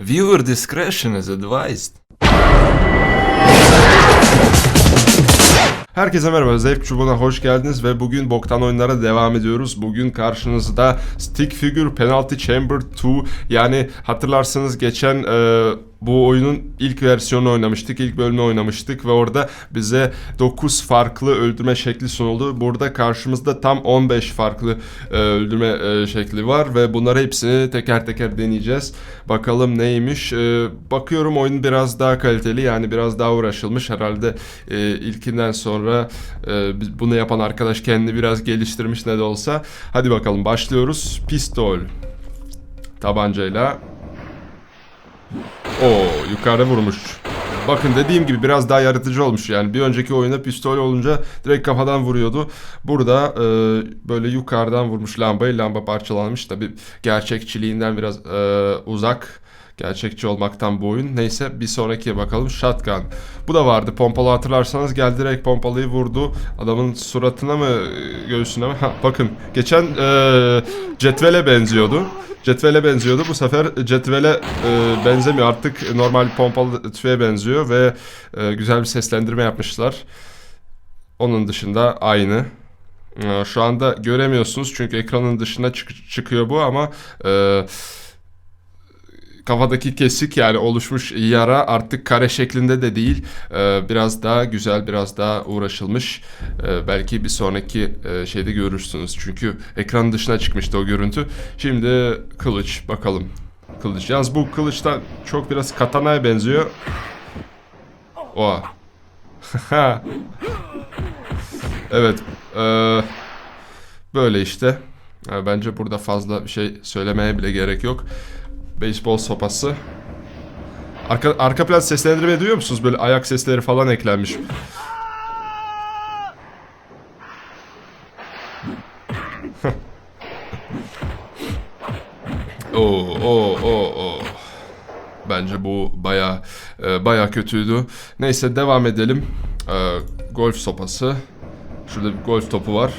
Viewer discretion is advised. Herkese merhaba, Zevk Çubuğu'na hoş geldiniz ve bugün boktan oyunlara devam ediyoruz. Bugün karşınızda Stick Figure Penalty Chamber 2 yani hatırlarsanız geçen e, bu oyunun ilk versiyonunu oynamıştık, ilk bölümünü oynamıştık ve orada bize 9 farklı öldürme şekli sunuldu. Burada karşımızda tam 15 farklı e, öldürme e, şekli var ve bunları hepsini teker teker deneyeceğiz. Bakalım neymiş. E, bakıyorum oyun biraz daha kaliteli yani biraz daha uğraşılmış. Herhalde e, ilkinden sonra e, bunu yapan arkadaş kendini biraz geliştirmiş ne de olsa. Hadi bakalım başlıyoruz. Pistol. Tabancayla yukarıda vurmuş. Bakın dediğim gibi biraz daha yaratıcı olmuş yani. Bir önceki oyunda pistol olunca direkt kafadan vuruyordu. Burada e, böyle yukarıdan vurmuş lambayı. Lamba parçalanmış. Tabi gerçekçiliğinden biraz e, uzak. Gerçekçi olmaktan bu oyun. Neyse bir sonrakiye bakalım. Shotgun. Bu da vardı. Pompalı hatırlarsanız geldi direkt pompalıyı vurdu. Adamın suratına mı göğsüne mi? Ha, bakın geçen e, cetvele benziyordu. Cetvele benziyordu. Bu sefer cetvele e, benzemiyor. Artık normal pompalı tüfeğe benziyor ve e, güzel bir seslendirme yapmışlar. Onun dışında aynı. E, şu anda göremiyorsunuz çünkü ekranın dışına çık- çıkıyor bu ama e, kafadaki kesik yani oluşmuş yara artık kare şeklinde de değil. E, biraz daha güzel, biraz daha uğraşılmış. E, belki bir sonraki e, şeyde görürsünüz. Çünkü ekran dışına çıkmıştı o görüntü. Şimdi kılıç bakalım. Kılıç. Yalnız bu kılıçtan çok biraz katanaya benziyor. Oha. evet. böyle işte. Bence burada fazla bir şey söylemeye bile gerek yok. Beyzbol sopası. Arka, arka plan seslendirme duyuyor musunuz? Böyle ayak sesleri falan eklenmiş. Oo, oo, oo, oo. Bence bu baya baya kötüydü. Neyse devam edelim. E, golf sopası. Şurada bir golf topu var.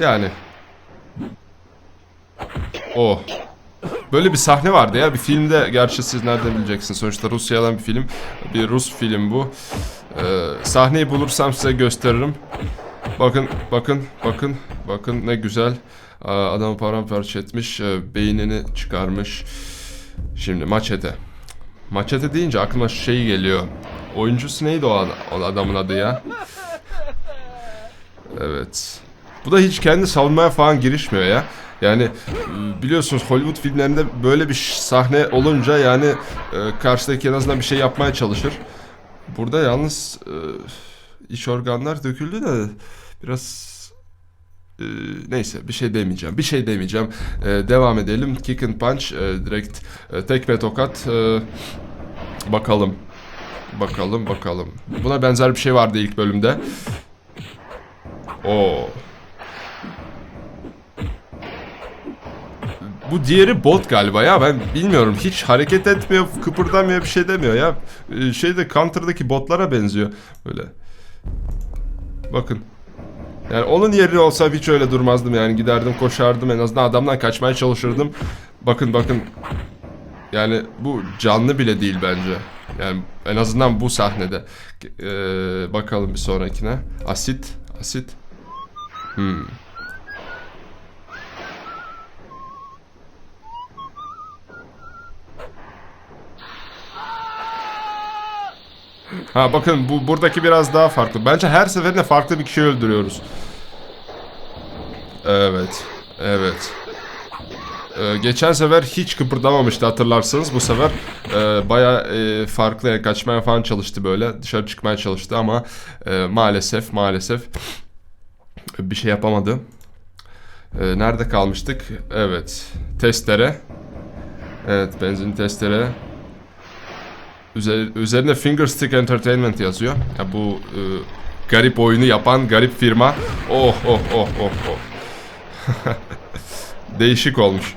Yani. Oh. Böyle bir sahne vardı ya. Bir filmde gerçi siz nereden bileceksiniz sonuçta Rusya'dan bir film. Bir Rus film bu. Ee, sahneyi bulursam size gösteririm. Bakın bakın bakın bakın ne güzel. Aa, adamı paramparça etmiş e, beynini çıkarmış. Şimdi maçete maçete deyince aklıma şey geliyor. Oyuncusu neydi o, ad- o adamın adı ya? Evet. Bu da hiç kendi savunmaya falan girişmiyor ya. Yani e, biliyorsunuz Hollywood filmlerinde böyle bir sahne olunca yani karşıdaki en azından bir şey yapmaya çalışır. Burada yalnız e, iç organlar döküldü de biraz neyse bir şey demeyeceğim. Bir şey demeyeceğim. Devam edelim. Kick and punch e, direkt tekme tokat bakalım. Bakalım bakalım. Buna benzer bir şey vardı ilk bölümde. Oo. Bu diğeri bot galiba ya. Ben bilmiyorum. Hiç hareket etmiyor kıpırdamıyor bir şey demiyor ya. Ee, şeyde counter'daki botlara benziyor. Böyle. Bakın. Yani onun yeri olsa hiç öyle durmazdım yani. Giderdim koşardım. En azından adamdan kaçmaya çalışırdım. Bakın bakın. Yani bu canlı bile değil bence. Yani en azından bu sahnede. Ee, bakalım bir sonrakine. Asit asit. Hmm. Ha bakın bu buradaki biraz daha farklı. Bence her seferinde farklı bir kişi öldürüyoruz. Evet. Evet. Ee, geçen sefer hiç kıpırdamamıştı hatırlarsanız. Bu sefer e, baya e, farklı kaçmaya falan çalıştı böyle. Dışarı çıkmaya çalıştı ama e, maalesef maalesef bir şey yapamadı. E, nerede kalmıştık? Evet. Testere. Evet benzin testere. Üzer- üzerinde Fingerstick Entertainment yazıyor. Ya bu e, garip oyunu yapan garip firma. Oh oh oh oh oh. Değişik olmuş.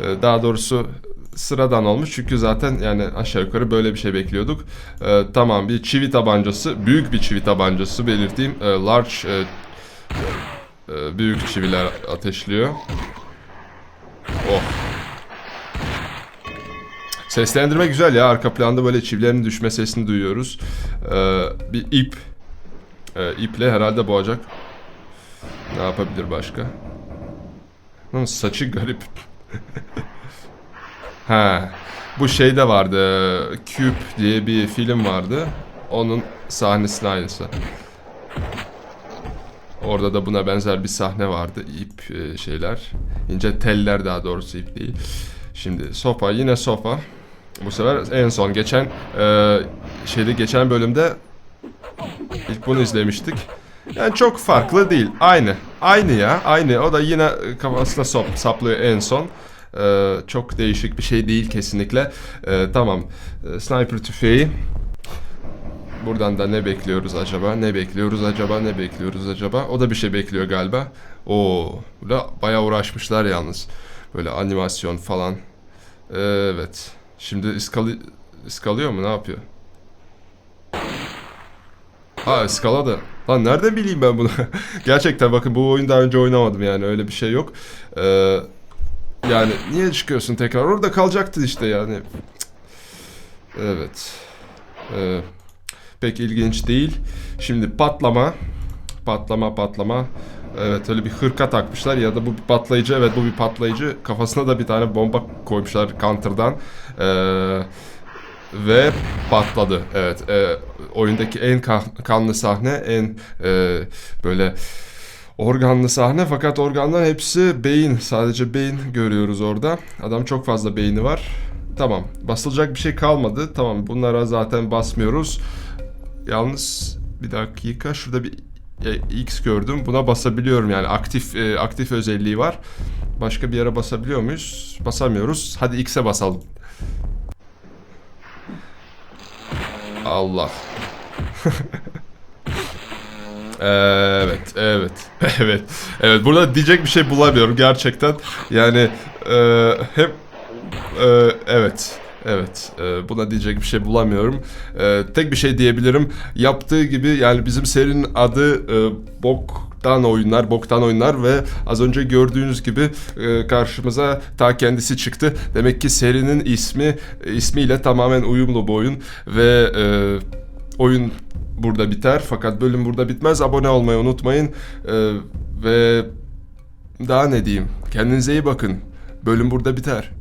E, daha doğrusu sıradan olmuş çünkü zaten yani aşağı yukarı böyle bir şey bekliyorduk. E, tamam bir çivi tabancası, büyük bir çivi tabancası belirteyim. E, large e, e, büyük çiviler ateşliyor. Oh. Seslendirme güzel ya. Arka planda böyle çivilerin düşme sesini duyuyoruz. Ee, bir ip. Ee, iple herhalde boğacak. Ne yapabilir başka? Hı, saçı garip. ha, bu şeyde vardı. Cube diye bir film vardı. Onun sahnesinin aynısı. Orada da buna benzer bir sahne vardı. İp e, şeyler. İnce teller daha doğrusu ip değil. Şimdi sofa yine sofa. Bu sefer en son geçen e, şeyde geçen bölümde ilk bunu izlemiştik. Yani çok farklı değil. Aynı. Aynı ya. Aynı. O da yine kafasına sop, saplıyor en son. Ee, çok değişik bir şey değil kesinlikle. Ee, tamam. Ee, sniper tüfeği. Buradan da ne bekliyoruz acaba? Ne bekliyoruz acaba? Ne bekliyoruz acaba? O da bir şey bekliyor galiba. Oo, burada bayağı uğraşmışlar yalnız. Böyle animasyon falan. Evet. Şimdi iskali iskalıyor mu? Ne yapıyor? Ha ıskaladı. Lan nereden bileyim ben bunu? Gerçekten bakın bu oyunu daha önce oynamadım yani öyle bir şey yok. Ee, yani niye çıkıyorsun tekrar? Orada kalacaktı işte yani. Evet. Ee, pek ilginç değil. Şimdi patlama. Patlama patlama. Evet öyle bir hırka takmışlar ya da bu bir patlayıcı. Evet bu bir patlayıcı. Kafasına da bir tane bomba koymuşlar counter'dan. Ee, ve patladı. Evet, e, oyundaki en ka- kanlı sahne, en e, böyle organlı sahne. Fakat organların hepsi beyin, sadece beyin görüyoruz orada. Adam çok fazla beyni var. Tamam, basılacak bir şey kalmadı. Tamam, bunlara zaten basmıyoruz. Yalnız bir dakika, şurada bir X gördüm. Buna basabiliyorum yani aktif e, aktif özelliği var. Başka bir yere basabiliyor muyuz? Basamıyoruz. Hadi X'e basalım. Allah. evet, evet, evet, evet. Burada diyecek bir şey bulamıyorum gerçekten. Yani e, hep e, evet. Evet, e, buna diyecek bir şey bulamıyorum. E, tek bir şey diyebilirim. Yaptığı gibi yani bizim serinin adı e, Boktan Oyunlar, Boktan Oyunlar ve az önce gördüğünüz gibi e, karşımıza ta kendisi çıktı. Demek ki serinin ismi ismiyle tamamen uyumlu bu oyun ve e, oyun burada biter fakat bölüm burada bitmez. Abone olmayı unutmayın E, ve daha ne diyeyim? Kendinize iyi bakın. Bölüm burada biter.